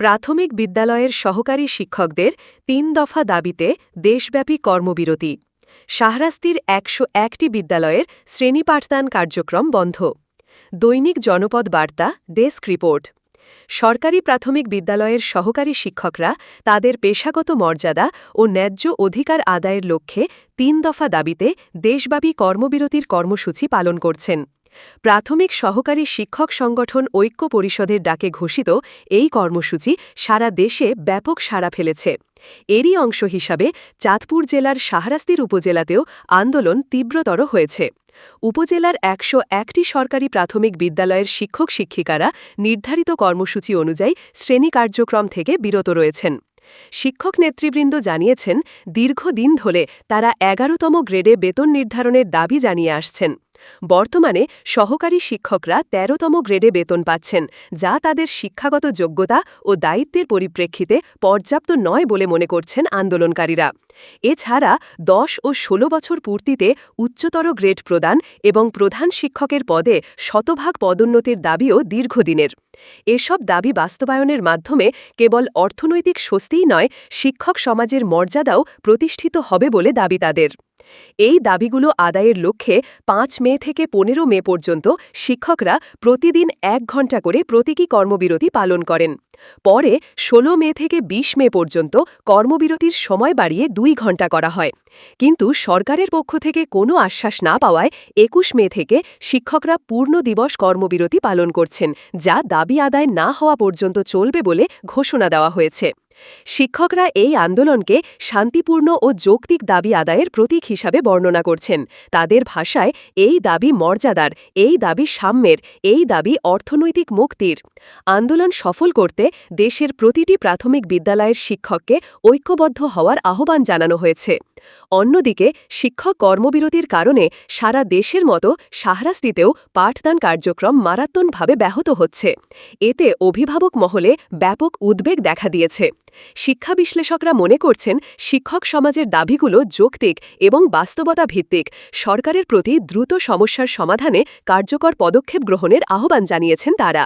প্রাথমিক বিদ্যালয়ের সহকারী শিক্ষকদের তিন দফা দাবিতে দেশব্যাপী কর্মবিরতি। শাহরাস্তির একশো একটি বিদ্যালয়ের শ্রেণি পাঠদান কার্যক্রম বন্ধ। দৈনিক জনপদ বার্তা, ডেস্ক রিপোর্ট। সরকারি প্রাথমিক বিদ্যালয়ের সহকারী শিক্ষকরা তাদের পেশাগত মর্যাদা ও ন্যায্য অধিকার আদায়ের লক্ষ্যে তিন দফা দাবিতে দেশব্যাপী কর্মবিরতির কর্মসূচি পালন করছেন। প্রাথমিক সহকারী শিক্ষক সংগঠন ঐক্য পরিষদের ডাকে ঘোষিত এই কর্মসূচি সারা দেশে ব্যাপক সাড়া ফেলেছে। এরই অংশ হিসাবে চাঁদপুর জেলার শাহরাস্তির উপজেলাতেও আন্দোলন তীব্রতর হয়েছে। উপজেলার একশো একটি সরকারি প্রাথমিক বিদ্যালয়ের শিক্ষক শিক্ষিকারা নির্ধারিত কর্মসূচি অনুযায়ী শ্রেণি কার্যক্রম থেকে বিরত রয়েছেন। শিক্ষক নেতৃবৃন্দ জানিয়েছেন, দীর্ঘদিন ধরে তারা এগারোতম গ্রেডে বেতন নির্ধারণের দাবি জানিয়ে আসছেন। বর্তমানে সহকারী শিক্ষকরা ১৩তম গ্রেডে বেতন পাচ্ছেন, যা তাদের শিক্ষাগত যোগ্যতা ও দায়িত্বের পরিপ্রেক্ষিতে পর্যাপ্ত নয় বলে মনে করছেন আন্দোলনকারীরা। এছাড়া দশ ও ১৬ বছর পূর্তিতে উচ্চতর গ্রেড প্রদান এবং প্রধান শিক্ষকের পদে শতভাগ পদোন্নতির দাবিও দীর্ঘদিনের। এসব দাবি বাস্তবায়নের মাধ্যমে কেবল অর্থনৈতিক স্বস্তিই নয়, শিক্ষক সমাজের মর্যাদাও প্রতিষ্ঠিত হবে বলে দাবি তাদের। এই দাবিগুলো আদায়ের লক্ষ্যে পাঁচ মে থেকে পনেরো মে পর্যন্ত শিক্ষকরা প্রতিদিন এক ঘণ্টা করে প্রতীকী কর্মবিরতি পালন করেন। পরে ১৬ মে থেকে ২০ মে পর্যন্ত কর্মবিরতির সময় বাড়িয়ে দুই ঘণ্টা করা হয়। কিন্তু সরকারের পক্ষ থেকে কোনো আশ্বাস না পাওয়ায় একুশ মে থেকে শিক্ষকরা পূর্ণ দিবস কর্মবিরতি পালন করছেন, যা দাবি আদায় না হওয়া পর্যন্ত চলবে বলে ঘোষণা দেওয়া হয়েছে। শিক্ষকরা এই আন্দোলনকে শান্তিপূর্ণ ও যৌক্তিক দাবি আদায়ের প্রতীক হিসাবে বর্ণনা করছেন। তাদের ভাষায়, এই দাবি মর্যাদার, এই দাবি সাম্যের, এই দাবি অর্থনৈতিক মুক্তির। আন্দোলন সফল করতে দেশের প্রতিটি প্রাথমিক বিদ্যালয়ের শিক্ষককে ঐক্যবদ্ধ হওয়ার আহ্বান জানানো হয়েছে। অন্যদিকে, শিক্ষক কর্মবিরতির কারণে সারা দেশের মতো সাহরাস্তিতেও পাঠদান কার্যক্রম মারাত্মকভাবে ব্যাহত হচ্ছে। এতে অভিভাবক মহলে ব্যাপক উদ্বেগ দেখা দিয়েছে। শিক্ষা বিশ্লেষকরা মনে করছেন শিক্ষক সমাজের দাবিগুলো যৌক্তিক এবং বাস্তবতা ভিত্তিক সরকারের প্রতি দ্রুত সমস্যার সমাধানে কার্যকর পদক্ষেপ গ্রহণের আহ্বান জানিয়েছেন তারা।